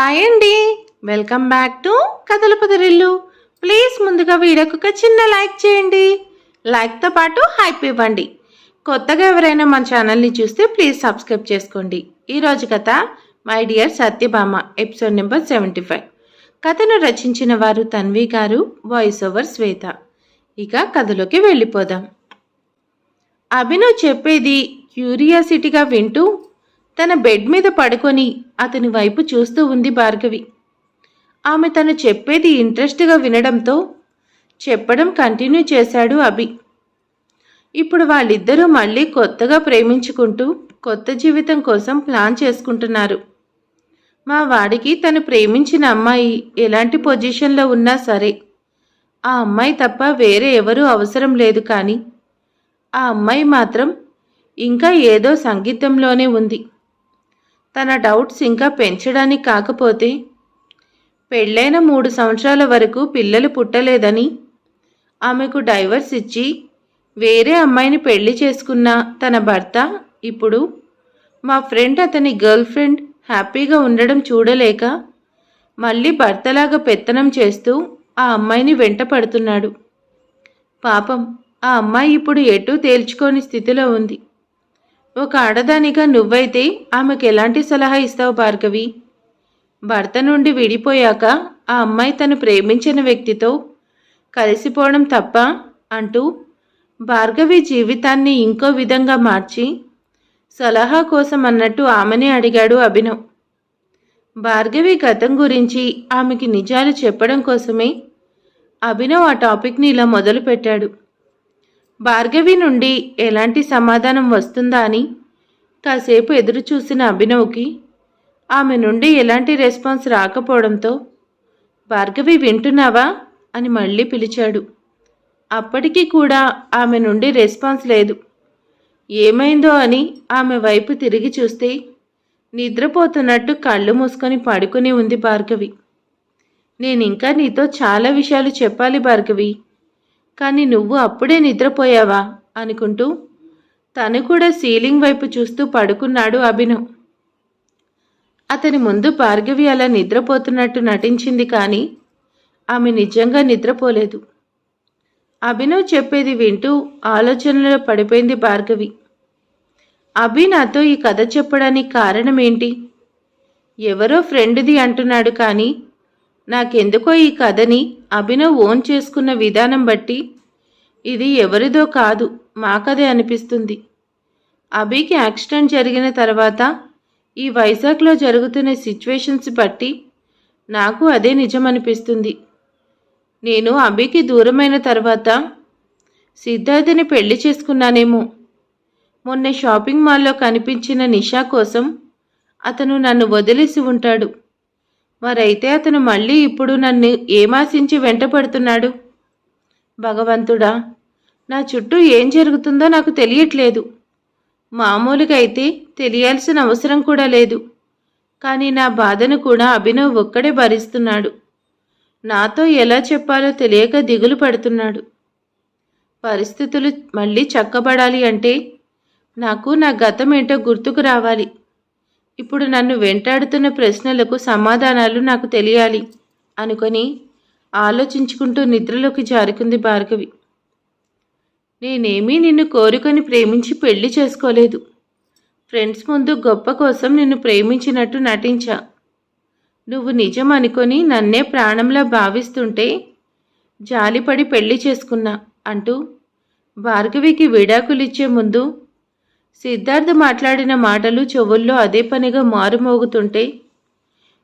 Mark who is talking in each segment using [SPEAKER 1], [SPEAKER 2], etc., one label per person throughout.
[SPEAKER 1] Hi అండి welcome back to కథల కుదిరిల్లు please ముందుగా వీడియోకి ఒక చిన్న లైక్ చేయండి. లైక్తో పాటు హైప్ ఇవ్వండి. కొత్తగా ఎవరైనా మన ఛానల్ని చూస్తే ప్లీజ్ సబ్స్క్రైబ్ చేసుకోండి. ఈరోజు కథ my dear Satyabhama episode number seventy five. కథను రచించిన వారు తన్వి గారు వాయిస్ ఓవర్ శ్వేత. ఇక కథలోకి వెళ్ళిపోదాం. అభినవ్ చెప్పేది క్యూరియాసిటీగా వింటూ తన బెడ్ మీద పడుకొని అతని వైపు చూస్తూ ఉంది భార్గవి. ఆమె తను చెప్పేది ఇంట్రెస్ట్గా వినడంతో చెప్పడం కంటిన్యూ చేశాడు అభి. ఇప్పుడు వాళ్ళిద్దరూ మళ్ళీ కొత్తగా ప్రేమించుకుంటూ కొత్త జీవితం కోసం ప్లాన్ చేసుకుంటున్నారు. మా వాడికి తను ప్రేమించిన అమ్మాయి ఎలాంటి పొజిషన్లో ఉన్నా సరే ఆ అమ్మాయి తప్ప వేరే ఎవరూ అవసరం లేదు కానీ ఆ అమ్మాయి మాత్రం ఇంకా ఏదో సంగీతంలోనే ఉంది. తన డౌట్స్ ఇంకా పెంచడానికి కాకపోతే పెళ్ళైన మూడు సంవత్సరాల వరకు పిల్లలు పుట్టలేదని ఆమెకు డైవర్స్ ఇచ్చి వేరే అమ్మాయిని పెళ్ళి చేసుకున్న తన భర్త ఇప్పుడు మా ఫ్రెండ్ అతని గర్ల్ ఫ్రెండ్ హ్యాపీగా ఉండడం చూడలేక మళ్ళీ భర్తలాగా పెత్తనం చేస్తూ ఆ అమ్మాయిని వెంట పడుతున్నాడు. పాపం ఆ అమ్మాయి ఇప్పుడు ఎటూ తేల్చుకోని స్థితిలో ఉంది. ఒక ఆడదానిగా నువ్వైతే ఆమెకు ఎలాంటి సలహా ఇస్తావు భార్గవి? భర్త నుండి విడిపోయాక ఆ అమ్మాయి తను ప్రేమించిన వ్యక్తితో కలిసిపోవడం తప్ప అంటూ భార్గవి జీవితాన్ని ఇంకో విధంగా మార్చి సలహా కోసం అన్నట్టు ఆమెనే అడిగాడు అభినవ్. భార్గవి గతం గురించి ఆమెకి నిజాలు చెప్పడం కోసమే అభినవ్ ఆ టాపిక్ని ఇలా మొదలుపెట్టాడు. భార్గవి నుండి ఎలాంటి సమాధానం వస్తుందా అని కాసేపు ఎదురు చూసిన అభినవ్కి ఆమె నుండి ఎలాంటి రెస్పాన్స్ రాకపోవడంతో భార్గవి వింటున్నావా అని మళ్ళీ పిలిచాడు. అప్పటికీ కూడా ఆమె నుండి రెస్పాన్స్ లేదు. ఏమైందో అని ఆమె వైపు తిరిగి చూస్తే నిద్రపోతున్నట్టు కళ్ళు మూసుకొని పడుకుని ఉంది భార్గవి. నేను ఇంకా నీతో చాలా విషయాలు చెప్పాలి భార్గవి. కానీ నువ్వు అప్పుడే నిద్రపోయావా? అనుకుంటూ తను కూడా సీలింగ్ వైపు చూస్తూ పడుకున్నాడు అభినవ్ అతని ముందు భార్గవి అలా నిద్రపోతున్నట్టు నటించింది కానీ ఆమె నిజంగా నిద్రపోలేదు. అభినవ్ చెప్పేది వింటూ ఆలోచనలో పడిపోయింది భార్గవి. అభి నాతో ఈ కథ చెప్పడానికి కారణం ఏంటి ఎవరో ఫ్రెండ్ది అంటున్నాడు కానీ నాకెందుకో ఈ కథని అభినవ్ ఓన్ చేసుకున్న విధానం బట్టి ఇది ఎవరిదో కాదు మా కథే అనిపిస్తుంది. అభికి యాక్సిడెంట్ జరిగిన తర్వాత ఈ వైజాగ్లో జరుగుతున్న సిచ్యువేషన్స్ బట్టి నాకు అదే నిజం అనిపిస్తుంది నేను అభికి దూరమైన తర్వాత సిద్ధార్థని పెళ్ళి చేసుకున్నానేమో. మొన్న షాపింగ్ మాల్లో కనిపించిన నిషా కోసం అతను నన్ను వదిలేసి ఉంటాడు. మరైతే అతను మళ్ళీ ఇప్పుడు నన్ను ఏమాశించి వెంటపడుతున్నాడు భగవంతుడా నా చుట్టూ ఏం జరుగుతుందో నాకు తెలియట్లేదు. మామూలుగా అయితే తెలియాల్సిన అవసరం కూడా లేదు. కానీ నా బాధను కూడా అభినవ్ ఒక్కడే భరిస్తున్నాడు. నాతో ఎలా చెప్పాలో తెలియక దిగులు పడుతున్నాడు. పరిస్థితులు మళ్ళీ చక్కబడాలి అంటే నాకు నా గతం ఏంటో గుర్తుకు రావాలి. ఇప్పుడు నన్ను వెంటాడుతున్న ప్రశ్నలకు సమాధానాలు నాకు తెలియాలి అనుకొని ఆలోచించుకుంటూ నిద్రలోకి జారుకుంది భార్గవి. నేనేమీ నిన్ను కోరుకొని ప్రేమించి పెళ్ళి చేసుకోలేదు. ఫ్రెండ్స్ ముందు గొప్ప కోసం నిన్ను ప్రేమించినట్టు నటించా. నువ్వు నిజం అనుకొని నన్నే ప్రాణంలా భావిస్తుంటే జాలిపడి పెళ్ళి చేసుకున్నా అంటూ భార్గవికి విడాకులిచ్చే ముందు సిద్ధార్థ్ మాట్లాడిన మాటలు చెవుల్లో అదే పనిగా మారుమోగుతుంటే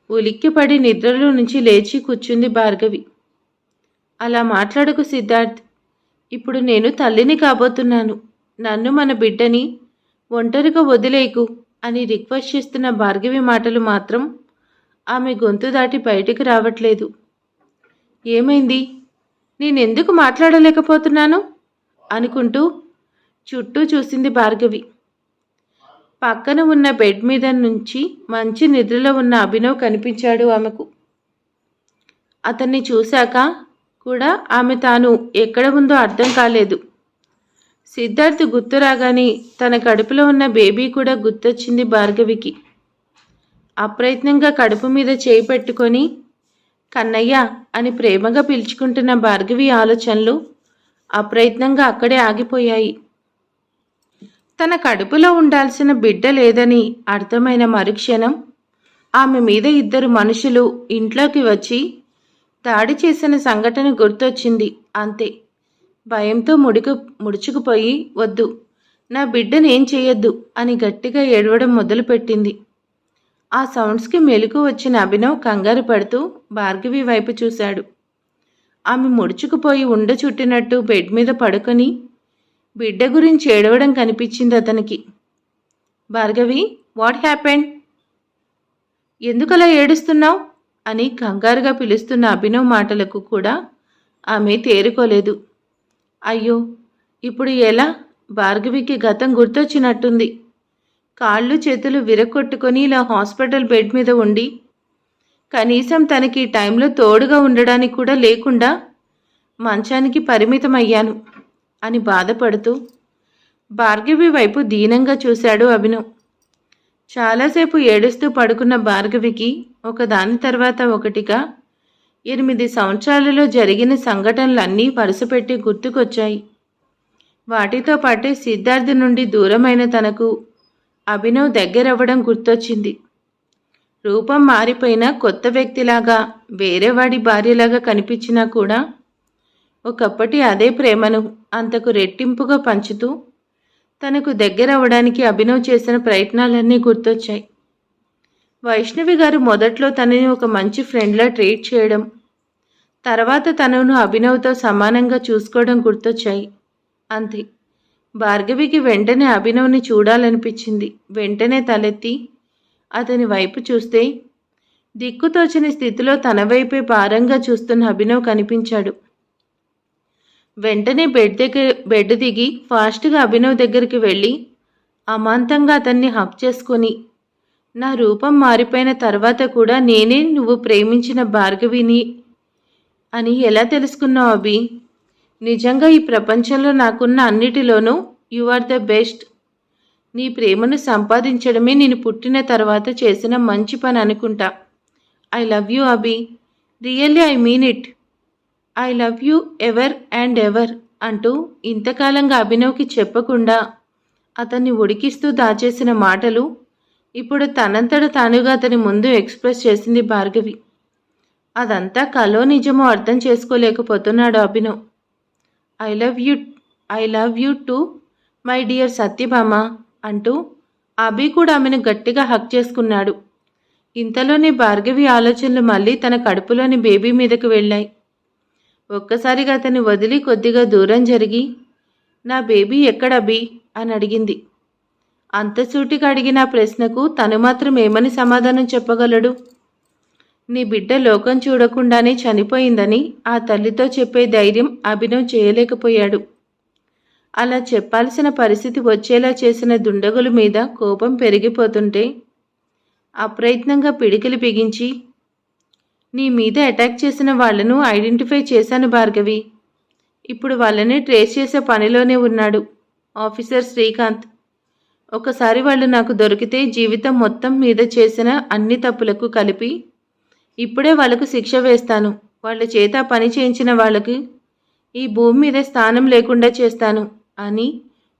[SPEAKER 1] ఉలిక్కిపడి నిద్రలో నుంచి లేచి కూర్చుంది భార్గవి. అలా మాట్లాడకు సిద్ధార్థ్. ఇప్పుడు నేను తల్లిని కాబోతున్నాను. నన్ను మన బిడ్డని ఒంటరిగా వదిలేకు అని రిక్వెస్ట్ చేస్తున్న భార్గవి మాటలు మాత్రం ఆమె గొంతు దాటి బయటికి రావట్లేదు. ఏమైంది? నేనెందుకు మాట్లాడలేకపోతున్నాను? అనుకుంటూ చుట్టూ చూసింది భార్గవి. పక్కన ఉన్న బెడ్ మీద నుంచి మంచి నిద్రలో ఉన్న అభినవ్ కనిపించాడు ఆమెకు. అతన్ని చూశాక కూడా ఆమె తాను ఎక్కడ ఉందో అర్థం కాలేదు. సిద్ధార్థ్ గుర్తు రాగానే తన కడుపులో ఉన్న బేబీ కూడా గుర్తొచ్చింది భార్గవికి. అప్రయత్నంగా కడుపు మీద చేయి పెట్టుకొని కన్నయ్య అని ప్రేమగా పిలుచుకుంటున్న భార్గవి ఆలోచనలు అప్రయత్నంగా అక్కడే ఆగిపోయాయి. తన కడుపులో ఉండాల్సిన బిడ్డ లేదని అర్థమైన మరుక్షణం ఆమె మీద ఇద్దరు మనుషులు ఇంట్లోకి వచ్చి దాడి చేసిన సంఘటన గుర్తొచ్చింది. అంతే. భయంతో ముడికు ముడుచుకుపోయి వద్దు. నా బిడ్డనేం చేయొద్దు అని గట్టిగా ఏడవడం మొదలుపెట్టింది. ఆ సౌండ్స్కి మెలకు వచ్చిన అభినవ్ కంగారు పడుతూ భార్గవి వైపు చూశాడు. ఆమె ముడుచుకుపోయి ఉండ చుట్టినట్టు బెడ్ మీద పడుకొని బిడ్డ గురించి ఏడవడం కనిపించింది అతనికి. భార్గవి వాట్ హ్యాపెండ్ ఎందుకలా ఏడుస్తున్నావు? అని కంగారుగా పిలుస్తున్న అభినవ్ మాటలకు కూడా ఆమె తేరుకోలేదు. అయ్యో ఇప్పుడు ఎలా? భార్గవికి గతం గుర్తొచ్చినట్టుంది. కాళ్ళు చేతులు విరగొట్టుకొని ఇలా హాస్పిటల్ బెడ్ మీద ఉండి కనీసం తనకి ఈ టైంలో తోడుగా ఉండడానికి కూడా లేకుండా మంచానికి పరిమితమయ్యాను. అని బాధపడుతూ భార్గవి వైపు దీనంగా చూశాడు అభినవ్. చాలాసేపు ఏడుస్తూ పడుకున్న భార్గవికి ఒకదాని తర్వాత ఒకటిగా ఎనిమిది సంవత్సరాలలో జరిగిన సంఘటనలన్నీ వరుసపెట్టి గుర్తుకొచ్చాయి. వాటితో పాటే సిద్ధార్థ నుండి దూరమైన తనకు అభినవ్ దగ్గరవ్వడం గుర్తొచ్చింది. రూపం మారిపోయిన కొత్త వ్యక్తిలాగా వేరేవాడి భార్యలాగా కనిపించినా కూడా ఒకప్పటి అదే ప్రేమను అంతకు రెట్టింపుగా పంచుతూ తనకు దగ్గరవ్వడానికి అభినవ్ చేసిన ప్రయత్నాలన్నీ గుర్తొచ్చాయి. వైష్ణవి గారు మొదట్లో తనని ఒక మంచి ఫ్రెండ్లా ట్రీట్ చేయడం తర్వాత తనను అభినవ్తో సమానంగా చూసుకోవడం గుర్తొచ్చాయి. అంతే. భార్గవికి వెంటనే అభినవ్ని చూడాలనిపించింది. వెంటనే తలెత్తి అతని వైపు చూస్తే దిక్కుతోచని స్థితిలో తన వైపే భారంగా చూస్తున్న అభినవ్ కనిపించాడు. వెంటనే బెడ్ దగ్గర బెడ్ దిగి ఫాస్ట్గా అభినవ్ దగ్గరికి వెళ్ళి అమాంతంగా అతన్ని హక్ చేసుకొని నా రూపం మారిపోయిన తర్వాత కూడా నేనే నువ్వు ప్రేమించిన భార్గవిని అని ఎలా తెలుసుకున్నావు అభి? నిజంగా ఈ ప్రపంచంలో నాకున్న అన్నిటిలోనూ యు ఆర్ ద బెస్ట్ నీ ప్రేమను సంపాదించడమే నేను పుట్టిన తర్వాత చేసిన మంచి పని అనుకుంటా. I love you Abhi. Really I mean it I love you ever and ever అంటూ ఇంతకాలంగా అభినవ్కి చెప్పకుండా అతన్ని ఉడికిస్తూ దాచేసిన మాటలు ఇప్పుడు తనంతట తానుగా అతని ముందు ఎక్స్ప్రెస్ చేసింది భార్గవి. అదంతా కలో నిజమో అర్థం చేసుకోలేకపోతున్నాడు Abhinav. I love you I love you too my dear Satyabhama అంటూ అభి కూడా ఆమెను గట్టిగా హక్ చేసుకున్నాడు. ఇంతలోనే భార్గవి ఆలోచనలు మళ్ళీ తన కడుపులోని బేబీ మీదకు వెళ్ళాయి. ఒక్కసారిగా అతన్ని వదిలి కొద్దిగా దూరం జరిగి నా బేబీ ఎక్కడబి అని అడిగింది. అంత సూటిగా అడిగిన ప్రశ్నకు తను మాత్రం ఏమని సమాధానం చెప్పగలడు? నీ బిడ్డ లోకం చూడకుండానే చనిపోయిందని ఆ తల్లితో చెప్పే ధైర్యం అభినవ్ చేయలేకపోయాడు. అలా చెప్పాల్సిన పరిస్థితి వచ్చేలా చేసిన దుండగుల మీద కోపం పెరిగిపోతుంటే అప్రయత్నంగా పిడికిలు బిగించి నీ మీద అటాక్ చేసిన వాళ్ళను ఐడెంటిఫై చేశాను భార్గవి. ఇప్పుడు వాళ్ళని ట్రేస్ చేసే పనిలోనే ఉన్నాడు. ఆఫీసర్ శ్రీకాంత్ ఒకసారి వాళ్ళు నాకు దొరికితే జీవితం మొత్తం మీద చేసిన అన్ని తప్పులకు కలిపి ఇప్పుడే వాళ్ళకు శిక్ష వేస్తాను. వాళ్ళ చేత పని చేయించిన వాళ్ళకి ఈ భూమి మీద స్థానం లేకుండా చేస్తాను అని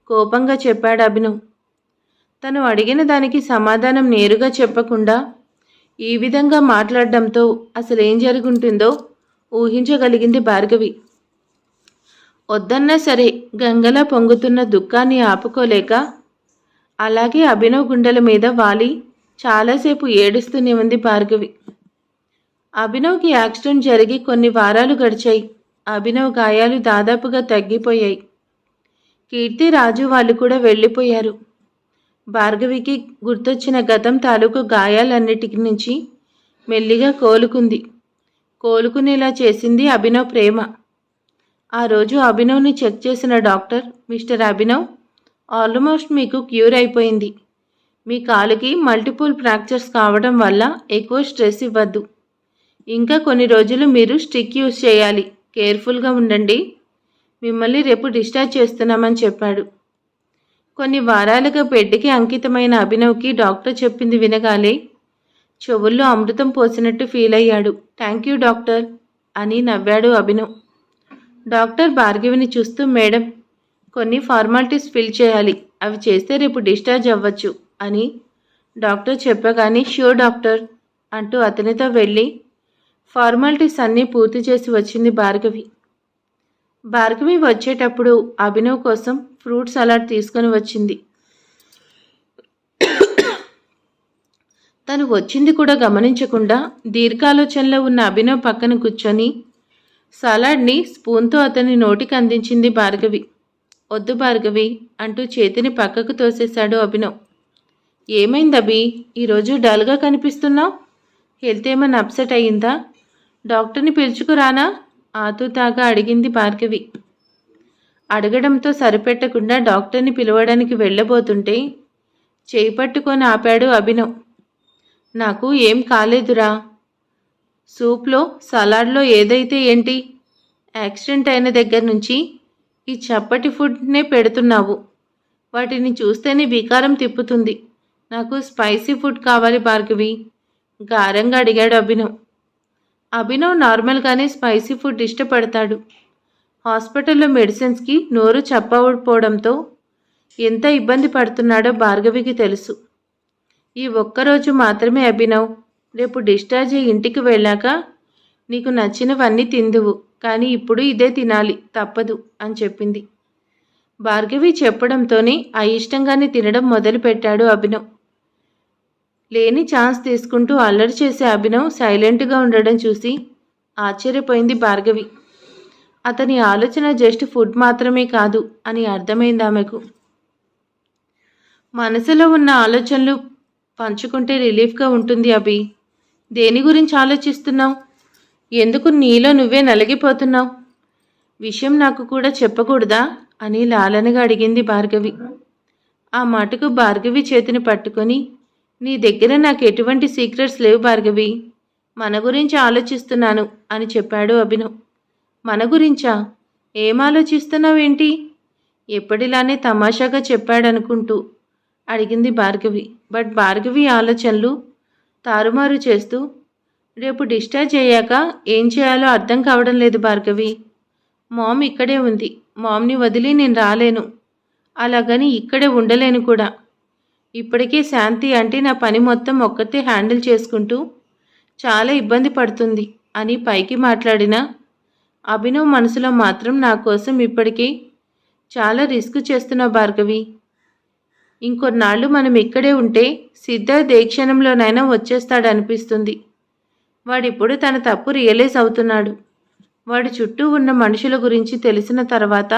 [SPEAKER 1] కోపంగా చెప్పాడు అభినవ్. తను అడిగిన దానికి సమాధానం నేరుగా చెప్పకుండా ఈ విధంగా మాట్లాడడంతో అసలు ఏం జరుగుంటుందో ఊహించగలిగింది భార్గవి. వద్దన్నా సరే గంగలా పొంగుతున్న దుఃఖాన్ని ఆపుకోలేక అలాగే అభినవ్ గుండెల మీద వాలి చాలాసేపు ఏడుస్తూనే ఉంది భార్గవి. అభినవ్కి యాక్సిడెంట్ జరిగి కొన్ని వారాలు గడిచాయి. అభినవ్ గాయాలు దాదాపుగా తగ్గిపోయాయి. కీర్తి రాజు వాళ్ళు కూడా వెళ్ళిపోయారు. భార్గవికి గుర్తొచ్చిన గతం తాలూకు గాయాలన్నిటి నుంచి మెల్లిగా కోలుకుంది. కోలుకునేలా చేసింది అభినవ్ ప్రేమ. ఆ రోజు అభినవ్ని చెక్ చేసిన డాక్టర్ మిస్టర్ అభినవ్ ఆల్మోస్ట్ మీకు క్యూర్ అయిపోయింది. మీ కాలుకి మల్టిపుల్ ఫ్రాక్చర్స్ కావడం వల్ల ఎక్కువ స్ట్రెస్ ఇవ్వద్దు. ఇంకా కొన్ని రోజులు మీరు స్టిక్ యూస్ చేయాలి. కేర్ఫుల్గా ఉండండి. మిమ్మల్ని రేపు డిశ్చార్జ్ చేస్తున్నామని చెప్పాడు. కొన్ని వారాలుగా బెడ్కి అంకితమైన అభినవ్కి డాక్టర్ చెప్పింది వినగాలే. చెవుల్లో అమృతం పోసినట్టు ఫీల్ అయ్యాడు. థ్యాంక్ యూ డాక్టర్ అని నవ్వాడు అభినవ్. డాక్టర్ భార్గవిని చూస్తూ మేడం కొన్ని ఫార్మాలిటీస్ ఫిల్ చేయాలి. అవి చేస్తే రేపు డిశ్చార్జ్ అవ్వచ్చు అని డాక్టర్ చెప్పగానే ష్యూర్ డాక్టర్ అంటూ అతనితో వెళ్ళి ఫార్మాలిటీస్ అన్నీ పూర్తి చేసి వచ్చింది భార్గవి. భార్గవి వచ్చేటప్పుడు అభినవ్ కోసం ఫ్రూట్ సలాడ్ తీసుకొని వచ్చింది. తను వచ్చింది కూడా గమనించకుండా దీర్ఘాలోచనలో ఉన్న అభినవ్ పక్కన కూర్చొని సలాడ్ని స్పూన్తో అతని నోటికి అందించింది భార్గవి. వద్దు భార్గవి అంటూ చేతిని పక్కకు తోసేశాడు అభినవ్. ఏమైంది అభి? ఈరోజు డల్గా కనిపిస్తున్నావు? హెల్త్ ఏమైనా అప్సెట్ అయ్యిందా? డాక్టర్ని పిలుచుకురానా? ఆతుతాగా అడిగింది భార్గవి అడగడంతో సరిపెట్టకుండా డాక్టర్ని పిలవడానికి వెళ్ళబోతుంటే చేయి పట్టుకొని ఆపాడు అభినవ్. నాకు ఏం కాలేదురా. సూప్లో సలాడ్లో ఏదైతే ఏంటి? యాక్సిడెంట్ అయిన దగ్గర నుంచి ఈ చప్పటి ఫుడ్నే పెడుతున్నావు. వాటిని చూస్తేనే వికారం తిప్పుతుంది. నాకు స్పైసీ ఫుడ్ కావాలి భార్గవి గారంగా అడిగాడు అభినవ్. అభినవ్ నార్మల్గానే స్పైసీ ఫుడ్ ఇష్టపడతాడు. హాస్పిటల్లో మెడిసిన్స్కి నోరు చెప్పకపోవడంతో ఎంత ఇబ్బంది పడుతున్నాడో భార్గవికి తెలుసు. ఈ ఒక్కరోజు మాత్రమే అభినవ్ రేపు డిశ్చార్జ్ అయ్యి ఇంటికి వెళ్ళాక నీకు నచ్చినవన్నీ తిందువు కానీ ఇప్పుడు ఇదే తినాలి తప్పదు అని చెప్పింది. భార్గవి చెప్పడంతోనే ఆ ఇష్టంగానే తినడం మొదలుపెట్టాడు అభినవ్. లేని ఛాన్స్ తీసుకుంటూ అల్లరి చేసే అభినవ్ సైలెంట్గా ఉండడం చూసి ఆశ్చర్యపోయింది భార్గవి. అతని ఆలోచన జస్ట్ ఫుడ్ మాత్రమే కాదు అని అర్థమైంది ఆమెకు. మనసులో ఉన్న ఆలోచనలు పంచుకుంటే రిలీఫ్గా ఉంటుంది అభి. దేని గురించి ఆలోచిస్తున్నావు? ఎందుకు నీలో నువ్వే నలిగిపోతున్నావు? విషయం నాకు కూడా చెప్పకూడదా? అని లాలనగా అడిగింది భార్గవి. ఆ మాటకు భార్గవి చేతిని పట్టుకొని నీ దగ్గర నాకు ఎటువంటి సీక్రెట్స్ లేవు భార్గవి. మన గురించి ఆలోచిస్తున్నాను అని చెప్పాడు అభినవ్. మన గురించా? ఏం ఆలోచిస్తున్నావేంటి? ఎప్పటిలానే తమాషాగా చెప్పాడనుకుంటూ అడిగింది భార్గవి. బట్ భార్గవి ఆలోచనలు తారుమారు చేస్తూ రేపు డిశ్చార్జ్ అయ్యాక ఏం చేయాలో అర్థం కావడం లేదు భార్గవి. మామ్ ఇక్కడే ఉంది. మామ్ని వదిలి నేను రాలేను. అలాగని ఇక్కడే ఉండలేను కూడా. ఇప్పటికే శాంతి అంటే నా పని మొత్తం ఒక్కతే హ్యాండిల్ చేసుకుంటూ చాలా ఇబ్బంది పడుతుంది అని పైకి మాట్లాడిన అభినవ్ మనసులో మాత్రం నా కోసం ఇప్పటికే చాలా రిస్క్ చేస్తున్న భార్గవి. ఇంకొన్నాళ్ళు మనం ఇక్కడే ఉంటే సిద్ధార్థ్ ఏ క్షణంలోనైనా వచ్చేస్తాడనిపిస్తుంది. వాడిప్పుడు తన తప్పు రియలైజ్ అవుతున్నాడు. వాడి చుట్టూ ఉన్న మనుషుల గురించి తెలిసిన తర్వాత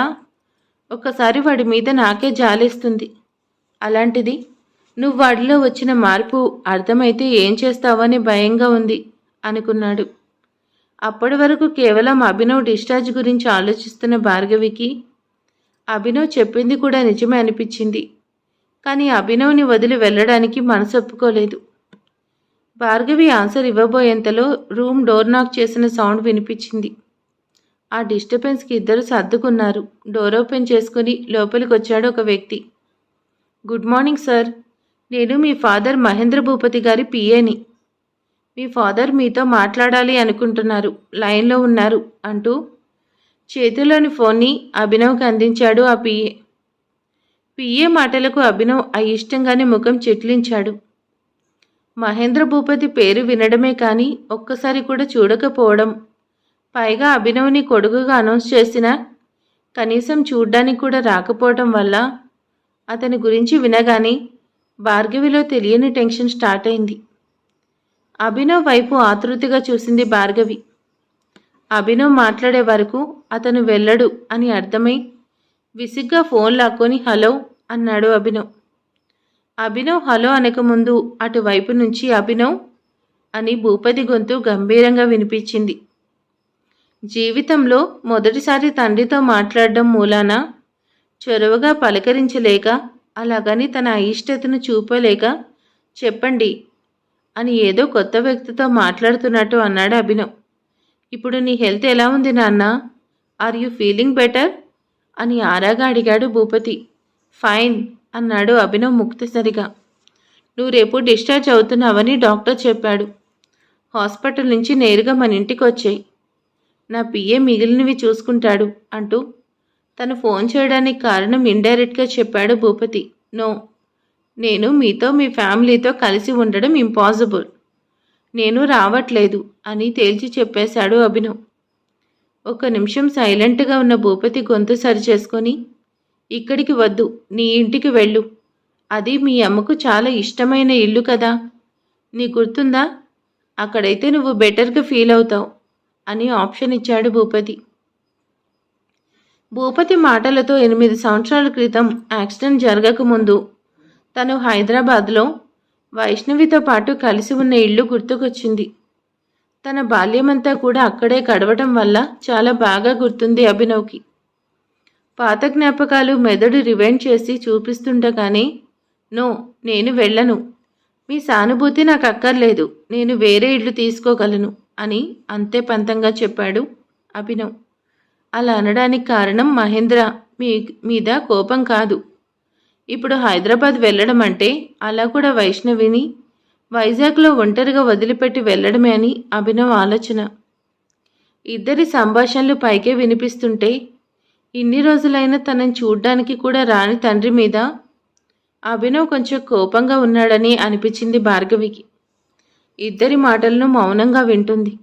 [SPEAKER 1] ఒకసారి వాడి మీద నాకే జాలేస్తుంది. అలాంటిది నువ్వు వాడిలో వచ్చిన మార్పు అర్థమైతే ఏం చేస్తావని భయంగా ఉంది అనుకున్నాడు. అప్పటి వరకు కేవలం అభినవ్ డిశ్చార్జ్ గురించి ఆలోచిస్తున్న భార్గవికి అభినవ్ చెప్పింది కూడా నిజమే అనిపించింది. కానీ అభినవ్ని వదిలి వెళ్ళడానికి మనసు ఒప్పుకోలేదు. భార్గవి ఆన్సర్ ఇవ్వబోయేంతలో రూమ్ డోర్ నాక్ చేసిన సౌండ్ వినిపించింది. ఆ డిస్టర్బెన్స్కి ఇద్దరు సర్దుకున్నారు. డోర్ ఓపెన్ చేసుకుని లోపలికి వచ్చాడు ఒక వ్యక్తి. Good morning sir. నేను మీ ఫాదర్ మహేంద్ర భూపతి గారి పిఏని. మీ ఫాదర్ మీతో మాట్లాడాలి అనుకుంటున్నారు లైన్లో ఉన్నారు అంటూ చేతిలోని ఫోన్ని అభినవ్కి అందించాడు ఆ పిఏ. పిఏ మాటలకు అభినవ్ అయిష్టంగానే ముఖం చెట్లించాడు. మహేంద్ర భూపతి పేరు వినడమే కానీ ఒక్కసారి కూడా చూడకపోవడం పైగా అభినవ్ని కొడుకుగా అనౌన్స్ చేసినా కనీసం చూడ్డానికి కూడా రాకపోవటం వల్ల అతని గురించి వినగానే భార్గవిలో తెలియని టెన్షన్ స్టార్ట్ అయింది. అభినవ్ వైపు ఆతృతిగా చూసింది భార్గవి. అభినవ్ మాట్లాడే వరకు అతను వెళ్ళడు అని అర్థమై విసిగ్గా ఫోన్ లాక్కొని హలో అన్నాడు అభినవ్. అభినవ్ హలో అనకముందు అటువైపు నుంచి అభినవ్ అని భూపతి గొంతు గంభీరంగా వినిపించింది. జీవితంలో మొదటిసారి తండ్రితో మాట్లాడడం మూలాన చొరవగా పలకరించలేక అలాగని తన అయిష్టతను చూపలేక చెప్పండి అని ఏదో కొత్త వ్యక్తితో మాట్లాడుతున్నట్టు అన్నాడు అభినవ్. ఇప్పుడు నీ హెల్త్ ఎలా ఉంది నాన్న? Are you feeling better? అని ఆరాగా అడిగాడు భూపతి. ఫైన్ అన్నాడు అభినవ్ ముక్తిసరిగా. నువ్వు రేపు డిశ్చార్జ్ అవుతున్నావని డాక్టర్ చెప్పాడు. హాస్పిటల్ నుంచి నేరుగా మన ఇంటికి వచ్చాయి నా పిఏ మిగిలినవి చూసుకుంటాడు అంటూ తను ఫోన్ చేయడానికి కారణం ఇండైరెక్ట్గా చెప్పాడు భూపతి. నో. నేను మీతో మీ ఫ్యామిలీతో కలిసి ఉండడం ఇంపాసిబుల్. నేను రావట్లేదు అని తేల్చి చెప్పేశాడు అభినవ్. ఒక నిమిషం సైలెంట్గా ఉన్న భూపతి గొంతు సరిచేసుకొని ఇక్కడికి వద్దు నీ ఇంటికి వెళ్ళు. అది మీ అమ్మకు చాలా ఇష్టమైన ఇల్లు కదా. నీ గుర్తుందా? అక్కడైతే నువ్వు బెటర్గా ఫీల్ అవుతావు అని ఆప్షన్ ఇచ్చాడు భూపతి. భూపతి మాటలతో ఎనిమిది సంవత్సరాల క్రితం యాక్సిడెంట్ జరగకముందు తను హైదరాబాద్లో వైష్ణవితో పాటు కలిసి ఉన్న ఇల్లు గుర్తుకొచ్చింది. తన బాల్యమంతా కూడా అక్కడే గడవటం వల్ల చాలా బాగా గుర్తుంది అభినవ్కి. పాత జ్ఞాపకాలు మెదడు రివైండ్ చేసి చూపిస్తుండగానే నో నేను వెళ్ళను. మీ సానుభూతి నాకు అక్కర్లేదు. నేను వేరే ఇల్లు తీసుకోగలను అని అంతే పంతంగా చెప్పాడు అభినవ్. అలా అనడానికి కారణం మహేంద్ర. మీ మీద కోపం కాదు. ఇప్పుడు హైదరాబాద్ వెళ్ళడం అంటే అలా కూడా వైష్ణవిని వైజాగ్లో ఒంటరిగా వదిలిపెట్టి వెళ్ళడమే అని అభినవ్ ఆలోచన. ఇద్దరి సంభాషణలు పైకే వినిపిస్తుంటే ఇన్ని రోజులైనా తనని చూడ్డానికి కూడా రాని తండ్రి మీద అభినవ్ కొంచెం కోపంగా ఉన్నాడని అనిపించింది భార్గవికి. ఇద్దరి మాటలను మౌనంగా వింటుంది.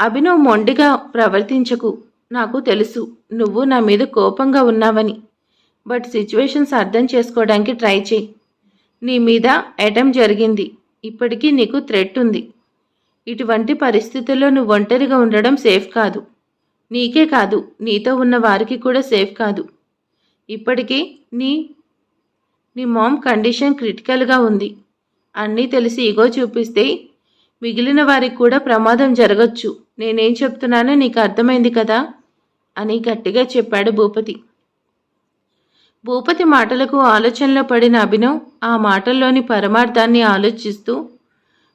[SPEAKER 1] అభినవ్ మొండిగా ప్రవర్తించకు. నాకు తెలుసు. నువ్వు నా మీద కోపంగా ఉన్నావని. బట్ సిచ్యువేషన్స్ అర్థం చేసుకోవడానికి ట్రై చేయి. నీ మీద అటెంప్ట్ జరిగింది. ఇప్పటికీ నీకు థ్రెట్ ఉంది. ఇటువంటి పరిస్థితుల్లో నువ్వు ఒంటరిగా ఉండడం సేఫ్ కాదు. నీకే కాదు. నీతో ఉన్న వారికి కూడా సేఫ్ కాదు. ఇప్పటికీ నీ నీ మామ్ కండిషన్ క్రిటికల్గా ఉంది. అన్నీ తెలిసి ఇగో చూపిస్తే మిగిలిన వారికి కూడా ప్రమాదం జరగచ్చు. నేనేం చెప్తున్నానో నీకు అర్థమైంది కదా? అని గట్టిగా చెప్పాడు భూపతి. భూపతి మాటలకు ఆలోచనలో పడిన అభినవ్ ఆ మాటల్లోని పరమార్థాన్ని ఆలోచిస్తూ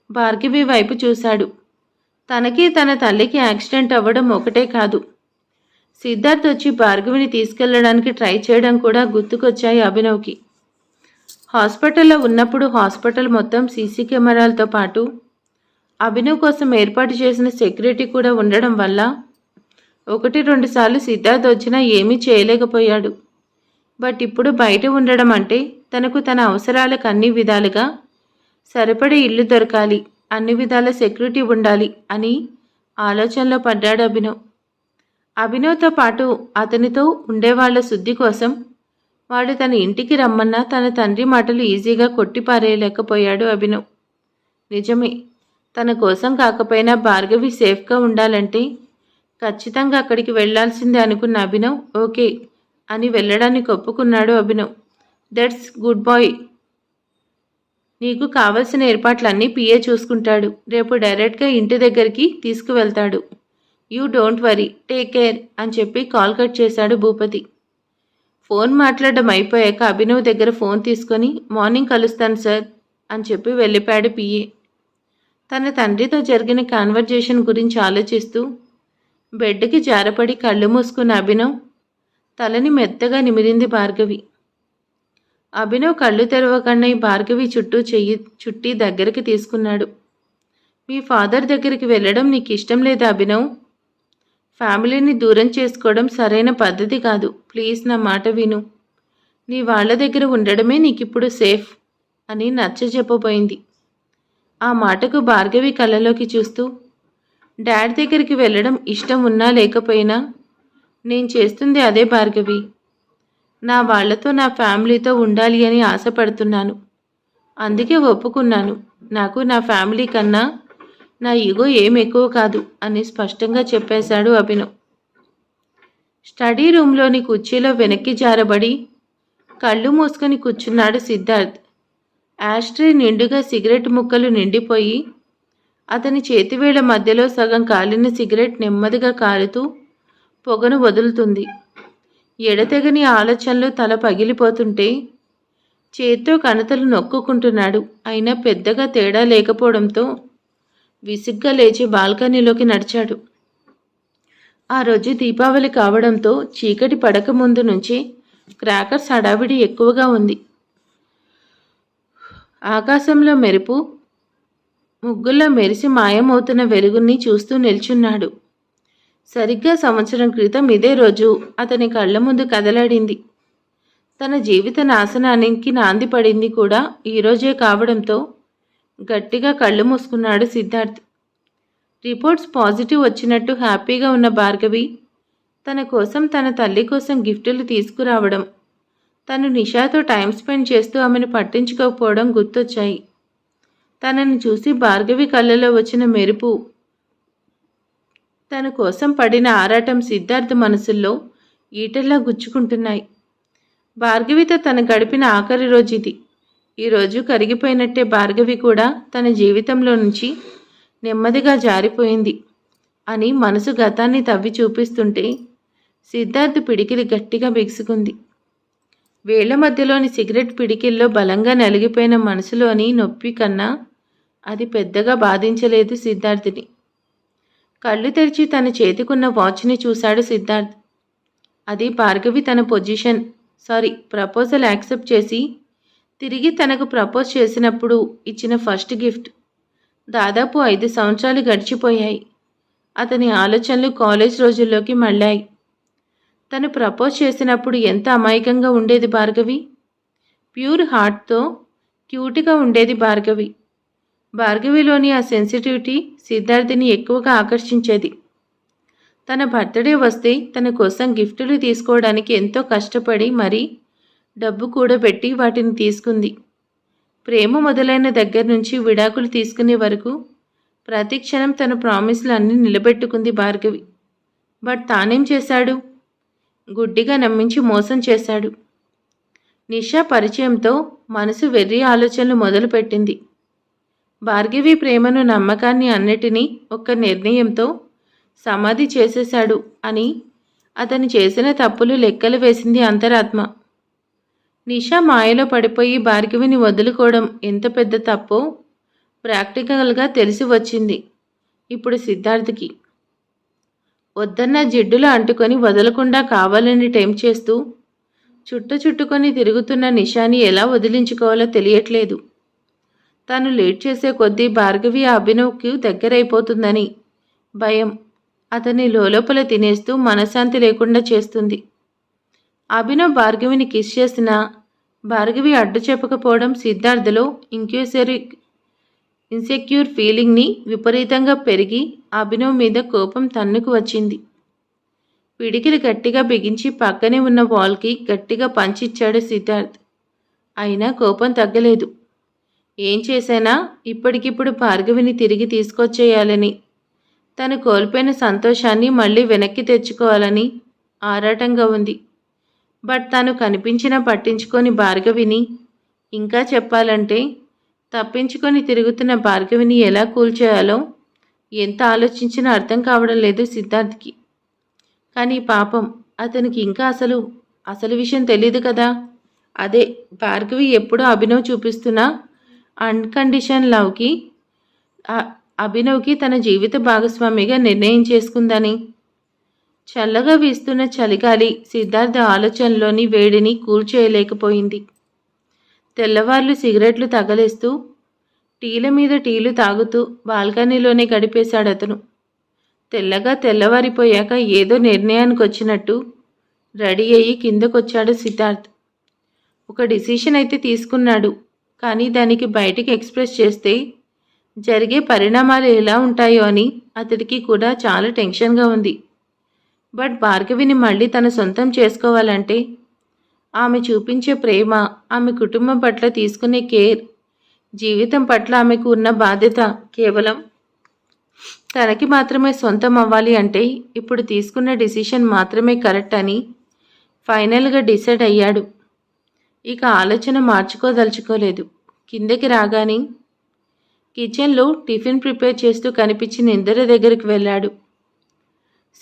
[SPEAKER 1] భార్గవి వైపు చూశాడు. తనకి తన తల్లికి యాక్సిడెంట్ అవ్వడం ఒకటే కాదు. సిద్ధార్థ్ వచ్చి భార్గవిని తీసుకెళ్ళడానికి ట్రై చేయడం కూడా గుర్తుకొచ్చాయి అభినవ్కి. హాస్పిటల్లో ఉన్నప్పుడు హాస్పిటల్ మొత్తం సీసీ కెమెరాలతో పాటు అభినవ్ కోసం ఏర్పాటు చేసిన సెక్యూరిటీ కూడా ఉండడం వల్ల ఒకటి రెండుసార్లు సిద్ధార్థ్ వచ్చినా ఏమీ చేయలేకపోయాడు. బట్ ఇప్పుడు బయట ఉండడం అంటే తనకు తన అవసరాలకు అన్ని విధాలుగా సరిపడే ఇల్లు దొరకాలి అన్ని విధాల సెక్యూరిటీ ఉండాలి అని ఆలోచనలో పడ్డాడు అభినవ్. అభినవ్తో పాటు అతనితో ఉండేవాళ్ళ శుద్ధి కోసం వాడు తన ఇంటికి రమ్మన్నా తన తండ్రి మాటలు ఈజీగా కొట్టిపారేయలేకపోయాడు అభినవ్. నిజమే తన కోసం కాకపోయినా భార్గవి సేఫ్గా ఉండాలంటే ఖచ్చితంగా అక్కడికి వెళ్ళాల్సిందే అనుకున్న అభినవ్ ఓకే అని వెళ్ళడానికి ఒప్పుకున్నాడు అభినవ్. That's good bye. నీకు కావలసిన ఏర్పాట్లన్నీ పిఏ చూసుకుంటాడు. రేపు డైరెక్ట్గా ఇంటి దగ్గరికి తీసుకువెళ్తాడు. You don't worry take care అని చెప్పి కాల్ కట్ చేశాడు భూపతి. ఫోన్ మాట్లాడడం అయిపోయాక అభినవ్ దగ్గర ఫోన్ తీసుకొని మార్నింగ్ కలుస్తాను సార్ అని చెప్పి వెళ్ళిపోయాడు పిఏ. తన తండ్రితో జరిగిన కాన్వర్జేషన్ గురించి ఆలోచిస్తూ బెడ్కి జారపడి కళ్ళు మూసుకున్న అభినవ్ తలని మెత్తగా నిమిరింది భార్గవి. అభినవ్ కళ్ళు తెరవకుండా భార్గవి చుట్టూ చెయ్యి చుట్టి దగ్గరికి తీసుకున్నాడు. మీ ఫాదర్ దగ్గరికి వెళ్ళడం నీకు ఇష్టం లేదా అభినవ్? ఫ్యామిలీని దూరం చేసుకోవడం సరైన పద్ధతి కాదు. ప్లీజ్ నా మాట విను. నీ వాళ్ళ దగ్గర ఉండడమే నీకిప్పుడు సేఫ్ అని నచ్చ చెప్పబోయింది ఆ మాటకు భార్గవి కళ్ళలోకి చూస్తూ డాడ్ దగ్గరికి వెళ్ళడం ఇష్టం ఉన్నా లేకపోయినా నేను చేస్తుంది అదే భార్గవి. నా వాళ్ళతో నా ఫ్యామిలీతో ఉండాలి అని ఆశపడుతున్నాను. అందుకే ఒప్పుకున్నాను. నాకు నా ఫ్యామిలీ కన్నా నా ఈగో ఏం ఎక్కువ కాదు అని స్పష్టంగా చెప్పేశాడు అభినవ్. స్టడీ రూమ్లోని కుర్చీలో వెనక్కి జారబడి కళ్ళు మూసుకొని కూర్చున్నాడు సిద్ధార్థ్. యాస్ట్రీ నిండుగా సిగరెట్ ముక్కలు నిండిపోయి అతని చేతివేళ్ళ మధ్యలో సగం కాలిన సిగరెట్ నెమ్మదిగా కాలుతూ పొగను వదులుతుంది. ఎడతెగని ఆలోచనలు తల పగిలిపోతుంటే చేత్తో కణతలు నొక్కుకుంటున్నాడు. అయినా పెద్దగా తేడా లేకపోవడంతో విసుగ్గా లేచి బాల్కనీలోకి నడిచాడు. ఆ రోజు దీపావళి కావడంతో చీకటి పడక ముందు నుంచి క్రాకర్స్ హడావిడి ఎక్కువగా ఉంది. ఆకాశంలో మెరుపు ముగ్గుల్లో మెరిసి మాయమవుతున్న వెలుగుని చూస్తూ నిల్చున్నాడు. సరిగ్గా సంవత్సరం క్రితం ఇదే రోజు అతని కళ్ళ ముందు కదలాడింది. తన జీవిత నాశనానికి నాంది పడింది కూడా ఈరోజే కావడంతో గట్టిగా కళ్ళు మూసుకున్నాడు సిద్ధార్థ్. రిపోర్ట్స్ పాజిటివ్ వచ్చినట్టు హ్యాపీగా ఉన్న భార్గవి తన కోసం తన తల్లి కోసం గిఫ్టులు తీసుకురావడం తను నిషాతో టైం స్పెండ్ చేస్తూ ఆమెను పట్టించుకోకపోవడం గుర్తొచ్చాయి. తనని చూసి భార్గవి కళ్ళలో వచ్చిన మెరుపు. తన కోసం పడిన ఆరాటం సిద్ధార్థ మనసుల్లో ఈటల్లా గుచ్చుకుంటున్నాయి. భార్గవితో తను గడిపిన ఆఖరి రోజు ఇది. ఈరోజు కరిగిపోయినట్టే భార్గవి కూడా తన జీవితంలో నుంచి నెమ్మదిగా జారిపోయింది అని మనసు గతాన్ని తవ్వి చూపిస్తుంటే సిద్ధార్థ్ పిడికిలి గట్టిగా బిగుసుకుంది. వేళ్ళ మధ్యలోని సిగరెట్ పిడికిల్లో బలంగా నలిగిపోయిన మనసులోని నొప్పి కన్నా అది పెద్దగా బాధించలేదు సిద్ధార్థిని. కళ్ళు తెరిచి తన చేతికున్న వాచ్ని చూశాడు సిద్ధార్థ్. అది భార్గవి తన పొజిషన్ సారీ ప్రపోజల్ యాక్సెప్ట్ చేసి తిరిగి తనకు ప్రపోజ్ చేసినప్పుడు ఇచ్చిన ఫస్ట్ గిఫ్ట్. దాదాపు ఐదు సంవత్సరాలు గడిచిపోయాయి. అతని ఆలోచనలు కాలేజ్ రోజుల్లోకి మళ్ళాయి. తను ప్రపోజ్ చేసినప్పుడు ఎంత అమాయకంగా ఉండేది భార్గవి? ప్యూర్ హార్ట్తో క్యూట్గా ఉండేది భార్గవి. భార్గవిలోని ఆ సెన్సిటివిటీ సిద్ధార్థిని ఎక్కువగా ఆకర్షించేది. తన బర్త్డే వస్తే తన కోసం గిఫ్టులు తీసుకోవడానికి ఎంతో కష్టపడి మరీ డబ్బు కూడబెట్టి వాటిని తీసుకుంది. ప్రేమ మొదలైన దగ్గర నుంచి విడాకులు తీసుకునే వరకు ప్రతి క్షణం తన ప్రామిస్లు అన్నీ నిలబెట్టుకుంది భార్గవి. బట్ తానేం చేశాడు? గుడ్డిగా నమ్మించి మోసం చేశాడు. నిషా పరిచయంతో మనసు వెర్రి ఆలోచనలు మొదలుపెట్టింది. భార్గవి ప్రేమను నమ్మకాన్ని అన్నిటినీ ఒక్క నిర్ణయంతో సమాధి చేసేశాడు అని అతను చేసిన తప్పులు లెక్కలు వేసింది అంతరాత్మ. నిషా మాయలో పడిపోయి భార్గవిని వదులుకోవడం ఎంత పెద్ద తప్పో ప్రాక్టికల్గా తెలిసి వచ్చింది. ఇప్పుడు సిద్ధార్థకి వద్దన్న జిడ్డులు అంటుకొని వదలకుండా కావాలని టైం చేస్తూ చుట్ట చుట్టుకొని తిరుగుతున్న నిషాని ఎలా వదిలించుకోవాలో తెలియట్లేదు. తాను లేట్ చేసే కొద్దీ భార్గవి ఆ అభినవ్కి దగ్గరైపోతుందని భయం. అతన్ని లోపల తినేస్తూ మనశ్శాంతి లేకుండా చేస్తుంది. అభినవ్ భార్గవిని కిస్ చేసినా భార్గవి అడ్డు చెప్పకపోవడం సిద్ధార్థలో ఇంక్యూసరీ ఇన్సెక్యూర్ ఫీలింగ్ని విపరీతంగా పెరిగి అభినవ్ మీద కోపం తన్నుకు వచ్చింది. పిడికిలు గట్టిగా బిగించి పక్కనే ఉన్న వాల్కి గట్టిగా పంచిచ్చాడు సిద్ధార్థ్. అయినా కోపం తగ్గలేదు. ఏం చేశానా? ఇప్పటికిప్పుడు భార్గవిని తిరిగి తీసుకొచ్చేయాలని. తను కోల్పోయిన సంతోషాన్ని మళ్ళీ వెనక్కి తెచ్చుకోవాలని ఆరాటంగా ఉంది. బట్ తను కనిపించినా పట్టించుకొని భార్గవిని ఇంకా చెప్పాలంటే తప్పించుకొని తిరుగుతున్న భార్గవిని ఎలా కూల్చేయాలో ఎంత ఆలోచించినా అర్థం కావడం లేదు సిద్ధార్థ్కి కానీ పాపం అతనికి ఇంకా అసలు అసలు విషయం తెలియదు కదా. అదే భార్గవి ఎప్పుడూ అభినవ్ చూపిస్తున్నా అన్కండిషన్ లవ్కి అభినవ్కి తన జీవిత భాగస్వామిగా నిర్ణయం చేసుకుందని. చల్లగా వీస్తున్న చలిగాలి సిద్ధార్థ ఆలోచనలోని వేడిని కూల్చేయలేకపోయింది. తెల్లవార్లు సిగరెట్లు తగలేస్తూ టీల మీద టీలు తాగుతూ బాల్కనీలోనే గడిపేశాడు అతను తెల్లగా తెల్లవారిపోయాక ఏదో నిర్ణయానికి వచ్చినట్టు రెడీ అయ్యి కిందకొచ్చాడు సిద్ధార్థ్. ఒక డిసిషన్ అయితే తీసుకున్నాడు కానీ దానికి బయటికి ఎక్స్ప్రెస్ చేస్తే జరిగే పరిణామాలు ఎలా ఉంటాయో అని అతడికి కూడా చాలా టెన్షన్గా ఉంది. బట్ భార్గవిని మళ్ళీ తన సొంతం చేసుకోవాలంటే ఆమె చూపించే ప్రేమ ఆమె కుటుంబం పట్ల తీసుకునే కేర్ జీవితం పట్ల ఆమెకు ఉన్న బాధ్యత కేవలం తనకి మాత్రమే సొంతం అవ్వాలి అంటే ఇప్పుడు తీసుకున్న డిసిషన్ మాత్రమే కరెక్ట్ అని ఫైనల్గా డిసైడ్ అయ్యాడు. ఇక ఆలోచన మార్చుకోదలుచుకోలేదు. కిందకి రాగానే కిచెన్లో టిఫిన్ ప్రిపేర్ చేస్తూ కనిపించిన ఇందిర దగ్గరికి వెళ్ళాడు.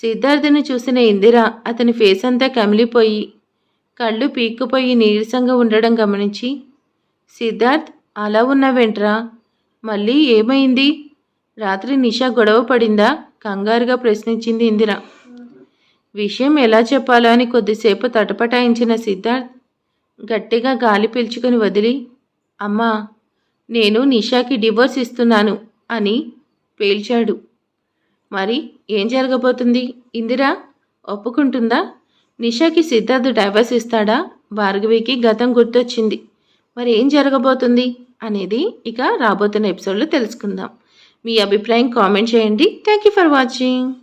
[SPEAKER 1] సిద్ధార్థని చూసిన ఇందిర అతని ఫేస్ అంతా కమిలిపోయి కళ్ళు పీక్కుపోయి నీరసంగా ఉండడం గమనించి సిద్ధార్థ్ అలా ఉన్నావేంట్రా? మళ్ళీ ఏమైంది? రాత్రి నిషా గొడవ పడిందా? కంగారుగా ప్రశ్నించింది ఇందిర. విషయం ఎలా చెప్పాలో అని కొద్దిసేపు తటపటాయించిన సిద్ధార్థ్ గట్టిగా గాలి పీల్చుకొని వదిలి అమ్మా నేను నిషాకి డివోర్స్ ఇస్తున్నాను అని పేల్చాడు. మరి ఏం జరగబోతుంది? ఇందిరా ఒప్పుకుంటుందా? నిషాకి సిద్ధార్థ్ డైవర్స్ ఇస్తాడా? భార్గవికి గతం గుర్తొచ్చింది. మరి ఏం జరగబోతుంది? అనేది ఇక రాబోతున్న ఎపిసోడ్లో తెలుసుకుందాం. మీ అభిప్రాయం కామెంట్ చేయండి. Thank you for watching.